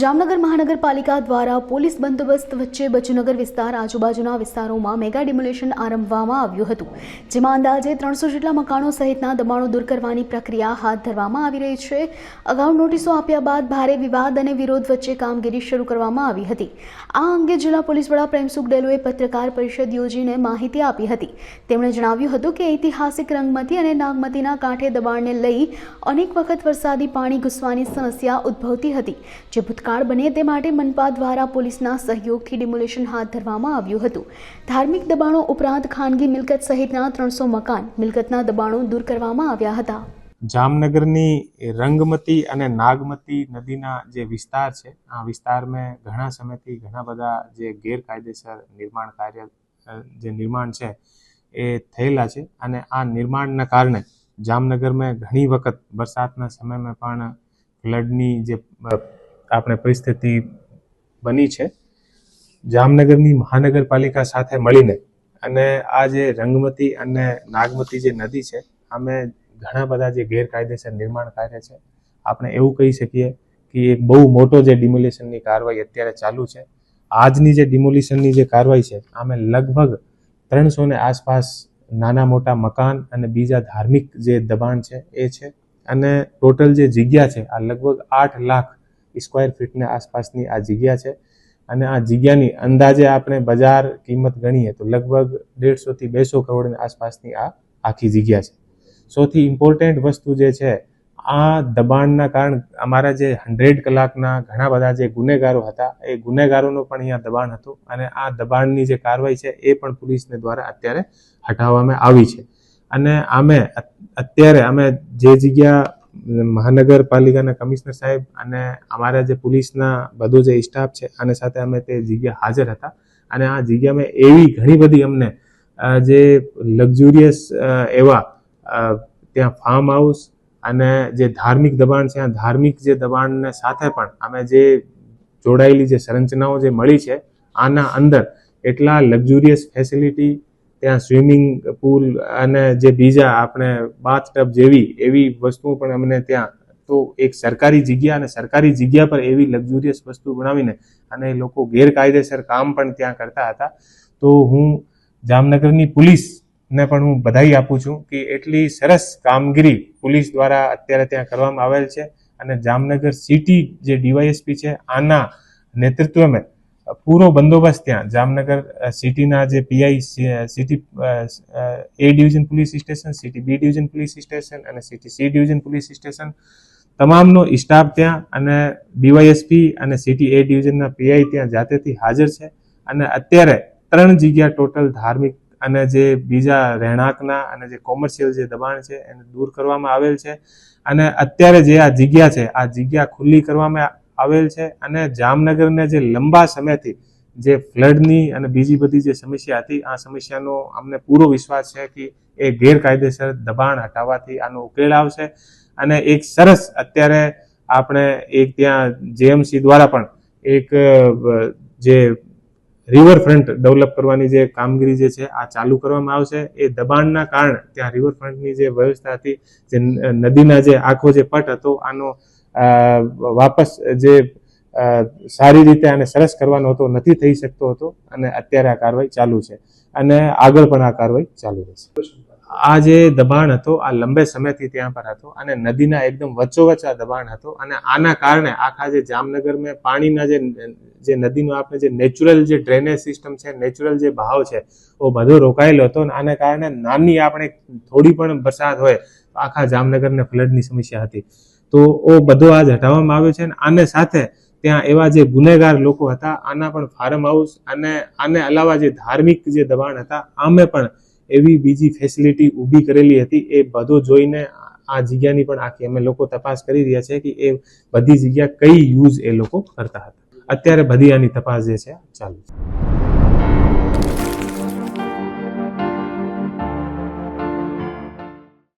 જામનગર મહાનગરપાલિકા દ્વારા પોલીસ બંદોબસ્ત વચ્ચે બચુનગર વિસ્તાર આજુબાજુના વિસ્તારોમાં મેગા ડિમોલેશન આરંભવામાં આવ્યું હતું, જેમાં અંદાજે ત્રણસો જેટલા મકાનો સહિતના દબાણો દૂર કરવાની પ્રક્રિયા હાથ ધરવામાં આવી રહી છે. અગાઉ નોટિસો આપ્યા બાદ ભારે વિવાદ અને વિરોધ વચ્ચે કામગીરી શરૂ કરવામાં આવી હતી. આ અંગે જિલ્લા પોલીસ વડા પ્રેમસુખ ડેલોએ પત્રકાર પરિષદ યોજીને માહિતી આપી હતી. તેમણે જણાવ્યું હતું કે ઐતિહાસિક રંગમતી અને નાગમતીના કાંઠે દબાણને લઈ અનેક વખત વરસાદી પાણી ઘૂસવાની સમસ્યા ઉદ્ભવતી હતી, જે ભૂતકાળ બને તે માટે મનપા દ્વારા પોલીસના સહયોગથી ડિમોલેશન હાથ ધરવામાં આવ્યું હતું. ધાર્મિક દબાણો ઉપરાંત ખાનગી મિલકત સહિતના ત્રણસો મકાન મિલકતના દબાણો દૂર કરવામાં આવ્યા હતા. જામનગરની રંગમતી અને નાગમતી નદીના જે વિસ્તાર છે, આ વિસ્તારમાં ઘણા સમયથી ઘણા બધા જે ગેરકાયદેસર નિર્માણ કાર્ય જે નિર્માણ છે, એ થયેલા છે. અને આ નિર્માણના કારણે જામનગરમાં ઘણી વખત, વરસાદના સમયમાં પણ ફ્લડની જે આપણે પરિસ્થિતિ બની છે. જામનગરની મહાનગરપાલિકા સાથે મળીને અને આ જે રંગમતી અને નાગમતી જે નદી છે અમે ઘણા બધા જે ગેરકાયદેસર નિર્માણ કાર્ય છે. આપણે એવું કહી શકીએ કે એક બહુ મોટો જે ડિમોલિશનની કાર્યવાહી અત્યારે ચાલુ છે. આજની જે ડિમોલિશનની જે કાર્યવાહી છે, આમે લગભગ ત્રણસો ને આસપાસ નાના મોટા મકાન અને બીજા ધાર્મિક જે દબાણ છે એ છે. અને ટોટલ જે જગ્યા છે, આ લગભગ આઠ લાખ સ્ક્વેર ફીટની આસપાસની આ જગ્યા છે. અને આ જગ્યાની અંદાજે આપણે બજાર કિંમત ગણીએ તો લગભગ દેડસોથી બેસો કરોડની આસપાસની આ આખી જગ્યા છે. સૌથી ઇમ્પોર્ટન્ટ વસ્તુ જે છે, આ દબાણના કારણે અમારા જે હંડ્રેડ કલાકના ઘણા બધા જે ગુનેગારો હતા, એ ગુનેગારોનો પણ અહીંયા દબાણ હતું અને આ દબાણની જે કાર્યવાહી છે, એ પણ પોલીસને દ્વારા અત્યારે હટાવવામાં આવી છે. અને અમે અત્યારે અમે જે જગ્યા મહાનગરપાલિકાના કમિશનર સાહેબ અને અમારા જે પોલીસના બધો જે સ્ટાફ છે અને સાથે અમે તે જગ્યા હાજર હતા. અને આ જગ્યામાં એવી ઘણી બધી અમને જે લક્ઝુરિયસ એવા ત્યાં ફાર્મ હાઉસ અને જે ધાર્મિક દબાણ છે, આ ધાર્મિક જે દબાણને સાથે પણ અમે જે જોડાયેલી જે સંરચનાઓ જે મળી છે, આના અંદર એટલા લક્ઝુરિયસ ફેસિલિટી ત્યાં સ્વિમિંગ પુલ અને જે બીજા આપણે બાથટબ જેવી, એવી વસ્તુઓ પણ અમને ત્યાં, તો એક સરકારી જગ્યા અને સરકારી જગ્યા પર એવી લક્ઝુરિયસ વસ્તુ બનાવીને અને એ લોકો ગેરકાયદેસર કામ પણ ત્યાં કરતા હતા. તો હું જામનગરની પોલીસને પણ હું બધાઈ આપું છું કે એટલી સરસ કામગીરી પોલીસ દ્વારા અત્યારે ત્યાં કરવામાં આવેલ છે અને જામનગર સિટી જે ડીવાયએસપી છે, આના નેતૃત્વમાં પૂરો બંદોબસ્ત ત્યાં. જામનગર સિટીના જે PI city A division police station, city B division police station અને city C division police station, તમામનો staff ત્યાં અને ડીવાયએસપી અને સિટી એ ડિવિઝનના પીઆઈ ત્યાં જાતેથી હાજર છે. અને અત્યારે ત્રણ જગ્યા ટોટલ ધાર્મિક અને જે બીજા રહેણાંકના અને જે કોમર્શિયલ જે દબાણ છે એને દૂર કરવામાં આવેલ છે. અને અત્યારે જે આ જગ્યા છે, આ જગ્યા ખુલ્લી કરવામાં આવેલ છે અને જામનગરને જે લંબા સમયથી જે ફ્લડની અને બીજી બધી જે સમસ્યા હતી, આ સમસ્યાનો અમને પૂરો વિશ્વાસ છે કે એ ગેરકાયદેસર દબાણ હટાવવાથી આનો ઉકેલ આવશે. અને એક સરસ અત્યારે આપણે એક ત્યાં જેએમસી દ્વારા પણ એક જે રિવરફ્રન્ટ ડેવલપ કરવાની જે કામગીરી જે છે, આ ચાલુ કરવામાં આવશે. એ દબાણના કારણે ત્યાં રિવરફ્રન્ટની જે વ્યવસ્થા હતી, જે નદીના જે આખો જે પટ હતો, આનો વાપસ જે સારી રીતે આને સરસ કરવાનો હતો, નથી થઈ શકતો હતો, અને અત્યારે આ કાર્યવાહી ચાલુ છે. અને આગળ પણ આ કાર્યવાહી ચાલુ રહેશે. આ જે દબાણ હતો, આ લંબે સમયથી ત્યાં પર હતો, અને નદીના એકદમ વચ્ચોવચ્ચ આ દબાણ હતો, અને આના કારણે આખા જે જામનગરમાં પાણીના જે જે નદીનો આપણે જે નેચરલ જે ડ્રેનેજ સિસ્ટમ છે નેચરલ જે ભાવ છે એ બધો રોકાયેલો હતો, અને આના કારણે નાની આપણે થોડી પણ વરસાદ હોય, તો આખા જામનગરને ફ્લડની સમસ્યા હતી. તો ઓ બધો આજ હટાવવામાં આવ્યો છે અને આને સાથે ત્યાં એવા જે ગુનેગાર લોકો હતા, આના પણ ફાર્મ હાઉસ અને આને અલાવા જે ધાર્મિક જે દબાણ હતા, આમે પણ એવી બીજી ફેસિલિટી ઊભી કરેલી હતી. એ બધો જોઈને આ જગ્યાની પણ આખી અમે લોકો તપાસ કરી રહ્યા છે કે એ બધી જગ્યા કઈ યુઝ એ લોકો કરતા હતા. અત્યારે બધી આની તપાસ જે છે, ચાલુ છે.